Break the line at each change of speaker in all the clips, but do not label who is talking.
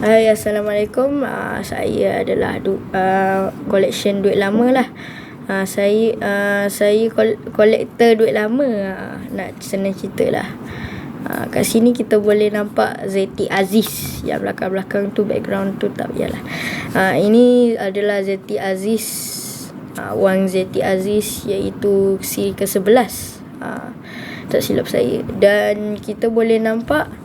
Hai Assalamualaikum. Uh, Saya adalah du, uh, Collection duit lama lah. Uh, Saya uh, Saya kolektor duit lama uh, Nak senang cerita lah. Uh, Kat sini kita boleh nampak Zeti Aziz. Yang belakang-belakang tu Background tu tak payahlah uh, Ini adalah Zeti Aziz. Uh, Wang Zeti Aziz Iaitu siri ke-11 uh, Tak silap saya. Dan kita boleh nampak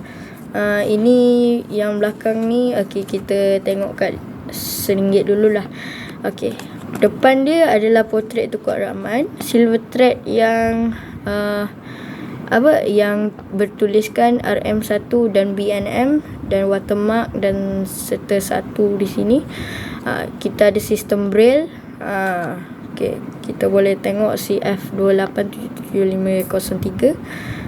uh, ini yang belakang ni okey kita tengok kat seringgit dululah okey depan dia adalah potret Tukku Rahman. Silver thread yang uh, apa yang bertuliskan RM1 dan BNM dan watermark dan serta satu di sini. Uh, kita ada sistem braille. Uh, okey kita boleh tengok CF287503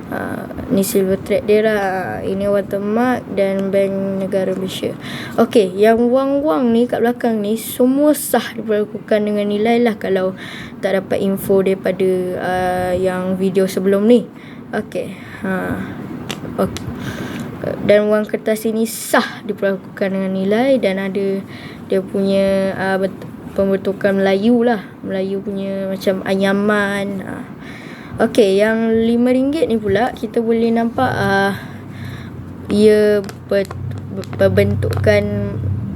Uh, ni silver thread dia lah ini watermark dan bank negara Malaysia Okey, yang wang-wang ni kat belakang ni semua sah diperlakukan dengan nilai lah kalau tak dapat info daripada uh, yang video sebelum ni Okey, ha. Okey. dan wang kertas ini sah diperlakukan dengan nilai dan ada dia punya uh, pembentukan Melayu lah Melayu punya macam anyaman uh. Okey, yang RM5 ni pula kita boleh nampak uh, ia ber,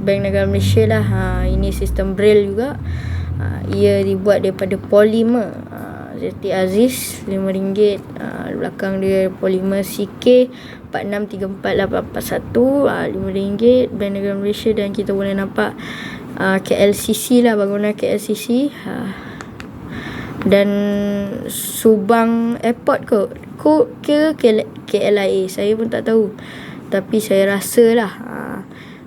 Bank Negara Malaysia lah. Ha, ini sistem braille juga. Ha, ia dibuat daripada polimer. Ha, Zeti Aziz RM5. Ha, belakang dia polimer CK 46348841 ha, RM5 Bank Negara Malaysia dan kita boleh nampak uh, KLCC lah bangunan KLCC. Ha, dan Subang Airport ke? Ko ke KLIA saya pun tak tahu. Tapi saya rasa lah ha,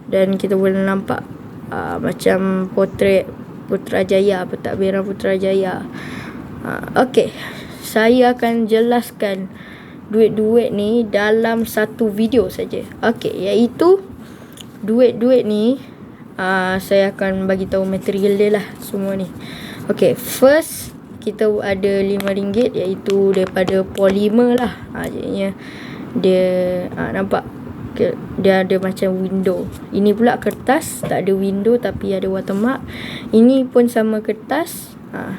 dan kita boleh nampak uh, macam potret Putrajaya pentadbiran Putrajaya. Ha, okey. Saya akan jelaskan duit-duit ni dalam satu video saja. Okey iaitu duit-duit ni uh, saya akan bagi tahu material dia lah semua ni. Okey first kita ada RM5 iaitu daripada polimer lah. Ha, jadinya dia ha, nampak dia ada macam window. Ini pula kertas tak ada window tapi ada watermark. Ini pun sama kertas. Ha,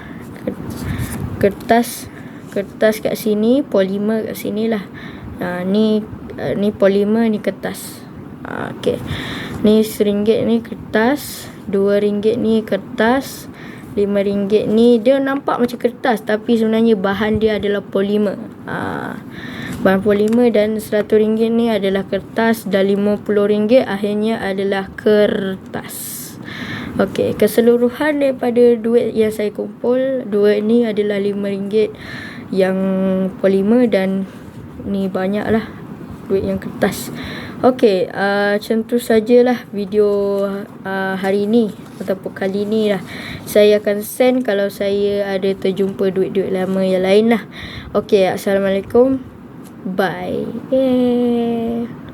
kertas kertas kat sini polimer kat sini lah. Ha, ni ni polimer ni kertas. Ha, okay. ni RM1 ni kertas RM2 ni kertas RM5 ni dia nampak macam kertas tapi sebenarnya bahan dia adalah polimer. Ha, bahan polimer dan RM100 ni adalah kertas dan RM50 akhirnya adalah kertas. Okey, keseluruhan daripada duit yang saya kumpul, duit ni adalah RM5 yang polimer dan ni banyaklah duit yang kertas. Okey, uh, macam tu sajalah video uh, hari ni ataupun kali ni lah. Saya akan send kalau saya ada terjumpa duit-duit lama yang lain lah. Okey, Assalamualaikum. Bye. Yeah.